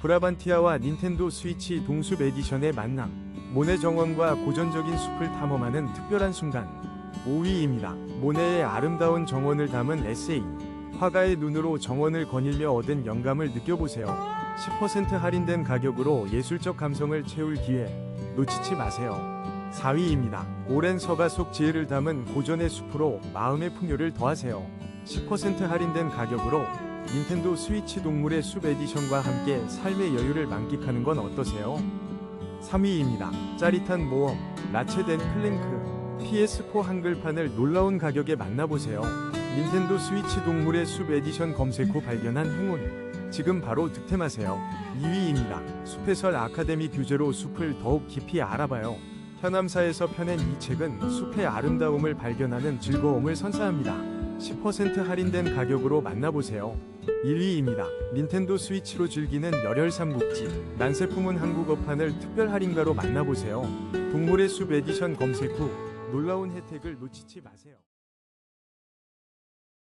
브라반티아와 닌텐도 스위치 동숲 에디션의 만남. 모네 정원과 고전적인 숲을 탐험하는 특별한 순간. 5위입니다. 모네의 아름다운 정원을 담은 에세이. 화가의 눈으로 정원을 거닐며 얻은 영감을 느껴보세요. 10% 할인된 가격으로 예술적 감성을 채울 기회. 놓치지 마세요. 4위입니다. 오랜 서가 속 지혜를 담은 고전의 숲으로 마음의 풍요를 더하세요. 10% 할인된 가격으로 닌텐도 스위치 동물의 숲 에디션과 함께 삶의 여유를 만끽하는 건 어떠세요? 3위입니다. 짜릿한 모험, 라체된 클랭크, PS4 한글판을 놀라운 가격에 만나보세요. 닌텐도 스위치 동물의 숲 에디션 검색 후 발견한 행운. 지금 바로 득템하세요. 2위입니다. 숲해설 아카데미 규제로 숲을 더욱 깊이 알아봐요. 현암사에서 펴낸 이 책은 숲의 아름다움을 발견하는 즐거움을 선사합니다. 10% 할인된 가격으로 만나보세요. 1위입니다. 닌텐도 스위치로 즐기는 열혈 삼국지 난세품은 한국 어판을 특별 할인가로 만나보세요. 동물의 숲 에디션 검색 후 놀라운 혜택을 놓치지 마세요.